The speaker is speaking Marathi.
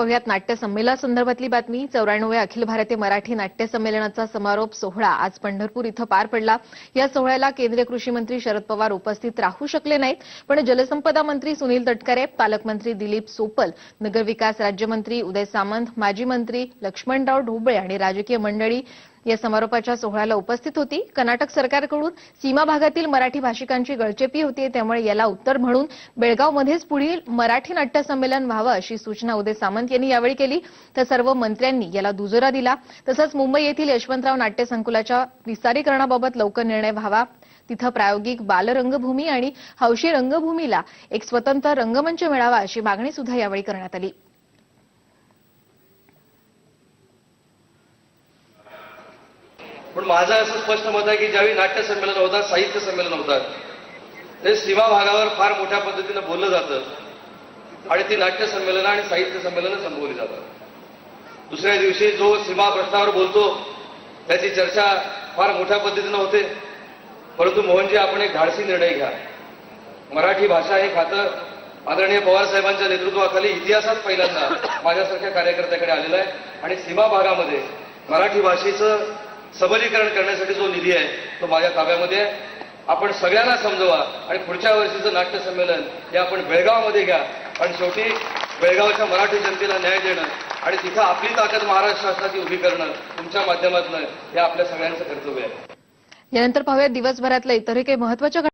पाहूयात नाट्य संमेलनासंदर्भातली बातमी. चौऱ्याण्णव्या अखिल भारतीय मराठी नाट्य संमेलनाचा समारोप सोहळा आज पंढरपूर इथं पार पडला. या सोहळ्याला केंद्रीय कृषी मंत्री शरद पवार उपस्थित राहू शकले नाहीत. पण जलसंपदा मंत्री सुनील तटकरे पालकमंत्री दिलीप सोपल नगरविकास राज्यमंत्री उदय सामंत माजी मंत्री लक्ष्मणराव ढोबळे आणि राजकीय मंडळी या समारोपाच्या सोहळ्याला उपस्थित होती. कर्नाटक सरकारकडून सीमा भागातील मराठी भाषिकांची गळचेपी होती त्यामुळे याला उत्तर म्हणून बेळगावमध्येच पुढील मराठी नाट्यसंमेलन व्हावं अशी सूचना उदय सामंत यांनी यावेळी केली. तर सर्व मंत्र्यांनी याला दुजोरा दिला. तसंच मुंबई येथील यशवंतराव नाट्य संकुलाच्या विस्तारीकरणाबाबत लवकर निर्णय व्हावा. तिथं प्रायोगिक बालरंगभूमी आणि हौशी रंगभूमीला एक स्वतंत्र रंगमंच मिळावा अशी मागणी सुद्धा यावेळी करण्यात आली. पण माझं असं स्पष्ट मत आहे की ज्यावेळी नाट्य संमेलन होतात साहित्य संमेलन होतात ते सीमा भागावर फार मोठ्या पद्धतीनं बोललं जातं. आणि ती नाट्य संमेलनं आणि साहित्य संमेलनं संपवली जातात. दुसऱ्या दिवशी जो सीमा प्रश्नावर बोलतो त्याची चर्चा फार मोठ्या पद्धतीनं होते. परंतु मोहनजी आपण एक धाडसी निर्णय घ्या. मराठी भाषा हे खातं आदरणीय पवार साहेबांच्या नेतृत्वाखाली इतिहासात पहिल्यांदा माझ्यासारख्या कार्यकर्त्याकडे आलेलं आहे. आणि सीमा भागामध्ये मराठी भाषेचं सबलीकरण करण्यासाठी जो निधी आहे तो माझ्या ताब्यामध्ये आपण सगळ्यांना समजवा आणि पुढच्या वर्षीचं नाट्य संमेलन हे आपण बेळगावमध्ये घ्या. आणि शेवटी बेळगावच्या मराठी जनतेला न्याय देणं आणि तिथं आपली ताकद महाराष्ट्र शासनाची उभी करणं तुमच्या माध्यमातून हे आपल्या सगळ्यांचं कर्तव्य आहे. यानंतर पाहूया दिवसभरातल्या इतरही काही महत्त्वाच्या